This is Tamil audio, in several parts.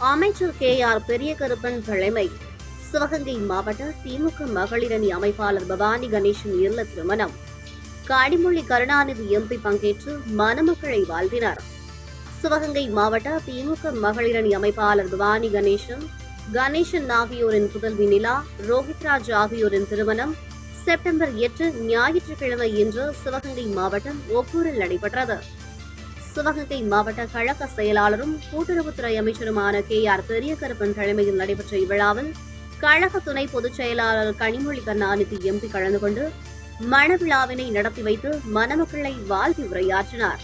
அமைச்சர் கே ஆர் பெரிய கருப்பன் தலைமை. சிவகங்கை மாவட்ட திமுக மகளிரணி அமைப்பாளர் பவானி கணேசன் இல்ல திருமணம். கனிமொழி கருணாநிதி எம்பி பங்கேற்று மணமக்களை வாழ்த்தினார். சிவகங்கை மாவட்ட திமுக மகளிரணி அமைப்பாளர் பவானி கணேசன் கணேசன் ஆகியோரின் புதல்வி நிலா ரோஹித்ராஜ் ஆகியோரின் திருமணம் செப்டம்பர் எட்டு ஞாயிற்றுக்கிழமை இன்று சிவகங்கை மாவட்டம் ஒக்கூரில் நடைபெற்றது. சிவகங்கை மாவட்ட கழக செயலாளரும் கூட்டுறவுத்துறை அமைச்சருமான கே ஆர் பெரியகருப்பன் தலைமையில் நடைபெற்ற இவ்விழாவில் கழக துணை பொதுச் செயலாளர் கனிமொழி கருணாநிதி எம்பி கலந்து கொண்டு மணவிழாவினை நடத்தி வைத்து மணமக்களை வாழ்த்தி உரையாற்றினார்.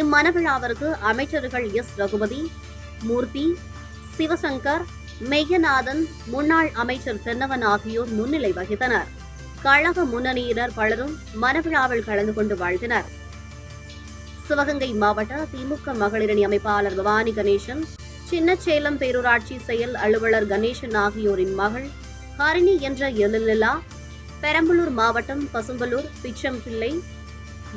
இம்மணவிழாவிற்கு அமைச்சர்கள் எஸ். ரகுபதி மூர்த்தி சிவசங்கர் மெய்யநாதன் முன்னாள் அமைச்சர் தென்னவன் ஆகியோர் முன்னிலை வகித்தனர். கழக முன்னணியினர் பலரும் மணவிழாவில் கலந்து கொண்டு வாழ்த்தினர். சிவகங்கை மாவட்ட திமுக மகளிரணி அமைப்பாளர் பவானி கணேசன் சின்னச்சேலம் பேரூராட்சி செயல் அலுவலர் கணேசன் ஆகியோரின் மகள் ஹரிணி என்ற எழிலா பெரம்பலூர் மாவட்டம் பசும்பலூர் பிச்சம்பிள்ளை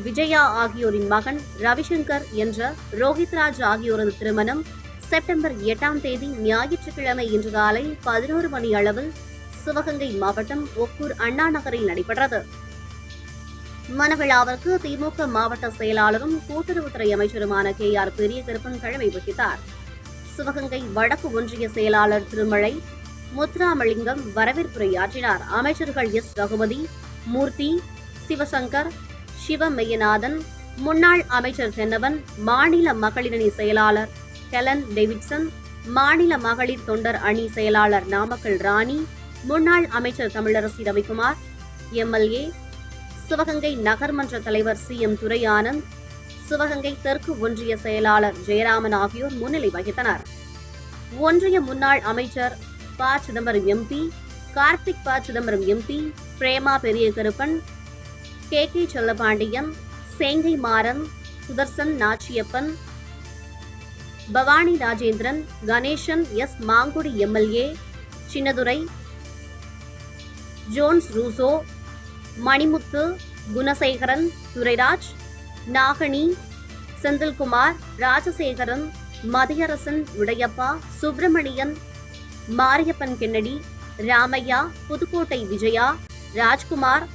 விஜயா ஆகியோரின் மகன் ரவிசங்கர் என்ற ரோஹித்ராஜ் ஆகியோரது திருமணம் செப்டம்பர் எட்டாம் தேதி ஞாயிற்றுக்கிழமை இன்று காலை பதினோரு மணி அளவில் சிவகங்கை மாவட்டம் ஒக்கூர் அண்ணா நகரில் நடைபெற்றது. மணவிழாவிற்கு திமுக மாவட்ட செயலாளரும் கூட்டுறவுத்துறை அமைச்சருமான கே ஆர் பெரியகருப்பன் தலைமை வகித்தார். சிவகங்கை வடக்கு ஒன்றிய செயலாளர் திருமலை முத்துராமலிங்கம் வரவேற்புரையாற்றினார். அமைச்சர்கள் எஸ். ரகுபதி மூர்த்தி சிவசங்கர் சிவமெய்யநாதன் முன்னாள் அமைச்சர் தென்னவன் மாநில மகளிரணி செயலாளர் ஹெலன் டேவிட்சன் மாநில மகளிர் தொண்டர் அணி செயலாளர் நாமக்கல் ராணி முன்னாள் அமைச்சர் தமிழரசி ரவிக்குமார் எம்எல்ஏ சிவகங்கை நகர்மன்ற தலைவர் சி. எம். துரையானந்த் சிவகங்கை தெற்கு ஒன்றிய செயலாளர் ஜெயராமன் ஆகியோர் முன்னிலை வகித்தனர். ஒன்றிய முன்னாள் அமைச்சர் ப. சிதம்பரம் எம்பி கார்த்திக் ப. Chidambaram MP Prema Periya Karuppan K. K. Chellapandian Sengai Maran Sudarshan Nachiappan Bhavani Rajendran Ganesan S. Mangudi MLA Chinnadurai Jones Rousseau Manimuthu Gunasekaran Durairaj Nagani Senthilkumar Rajasekaran Mathiyarasan Udayappa Subramanian Mariappan Kennedy Ramaiah Pudukkottai Vijaya Rajkumar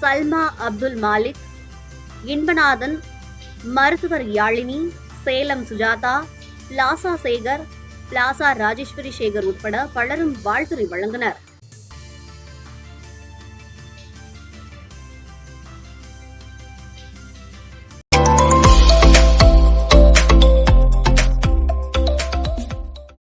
Salma Abdul Malik Inbanathan மருத்துவர் யாழினி சேலம் சுஜாதா பிளாசா சேகர் பிளாசா ராஜேஸ்வரி சேகர் உட்பட பலரும் வாழ்த்துரை வழங்கினர்.